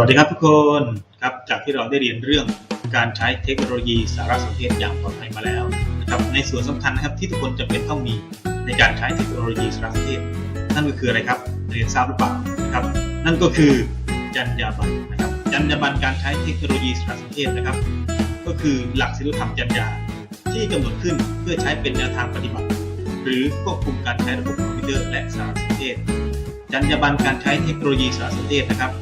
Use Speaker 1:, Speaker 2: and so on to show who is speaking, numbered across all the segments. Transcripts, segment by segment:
Speaker 1: วัสดีครับทุกคนครับจากที่เราได้เรียนเรื่องการใช้เทคโนโลยีสารสนเทศอย่างปลอดภัยมาแล้วนะครับในส่วนสำคัญนะครับที่ทุกคนจำเป็นต้องมีในการใช้เทคโนโลยีสารสนเทศ นั่นก็คืออะไรครับเรียนทราบหรือเปล่านะครับ นั่นก็คือจรรยาบรรณนะครับจรรยาบรรณการใช้เทคโนโลยีสารสนเทศนะครับ ก็คือหลักศีลธรรมจรรยาที่กำหนดขึ้นเพื่อใช้เป็นแนวทางปฏิบัติ หรือควบคุมการใช้ระบบคอมพิวเตอร์และสารสนเทศจรรยาบรรณการใช้เทคโนโลยีสารสนเทศนะครับ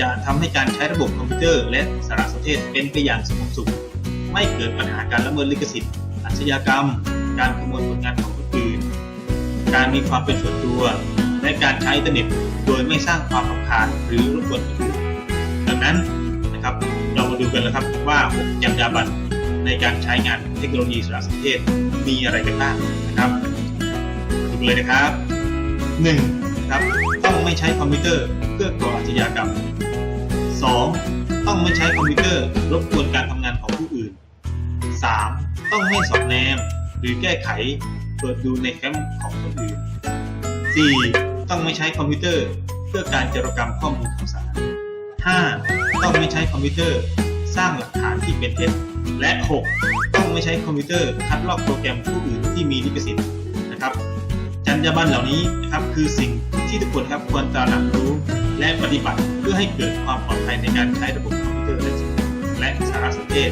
Speaker 1: จะทำให้การใช้ระบบคอมพิวเตอร์และสารสนเทศเป็นไปอย่างสงบสุข ไม่เกิดปัญหาการละเมิดลิขสิทธิ์อาชญากรรม การขโมยผลงานของคนอื่น การมีความเป็นส่วนตัว และการใช้อินเทอร์เน็ตโดยไม่สร้างความรำคาญหรือรบกวนคนอื่นดังนั้นนะครับเรามาดูกันแล้วครับว่า6จรรยาบรรณในการใช้งานเทคโนโลยีสารสนเทศมีอะไรกันบ้างนะครับมาดูกันเลยนะครับ 1. ครับต้องไม่ใช้คอมพิวเตอร์เพื่อก่ออาชญากรรม 2. ต้องไม่ใช้คอมพิวเตอร์รบกวนการทำงานของผู้อื่น 3. ต้องไม่สอบแนม หรือแก้ไขเปิดดูในแฟ้มของคนอื่น 4. ต้องไม่ใช้คอมพิวเตอร์เพื่อการจารกรรมข้อมูลข่าวสาร 5. ต้องไม่ใช้คอมพิวเตอร์สร้างหลักฐานที่เป็นเท็จ และ 6. ต้องไม่ใช้คอมพิวเตอร์คัดลอกโปรแกรมผู้อื่นที่มีลิขสิทธิ์นะครับ จรรยาบรรณเหล่านี้นะครับคือสิ่ง ที่ทุกคนครับควรจะรับรู้และปฏิบัติเพื่อให้เกิดความปลอดภัยในการใช้ระบบคอมพิวเตอร์และและสารสนเทศ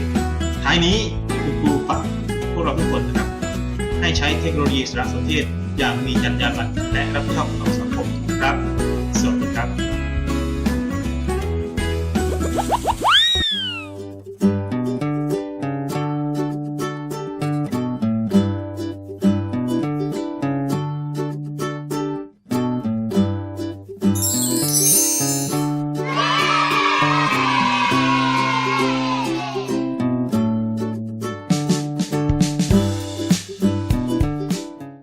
Speaker 1: ท้ายนี้คุณครูฝากพวกเราทุกคนนะครับ ให้ใช้เทคโนโลยีสารสนเทศอย่างมีจรรยาบรรณและรับผิดชอบต่อสังคมนะครับ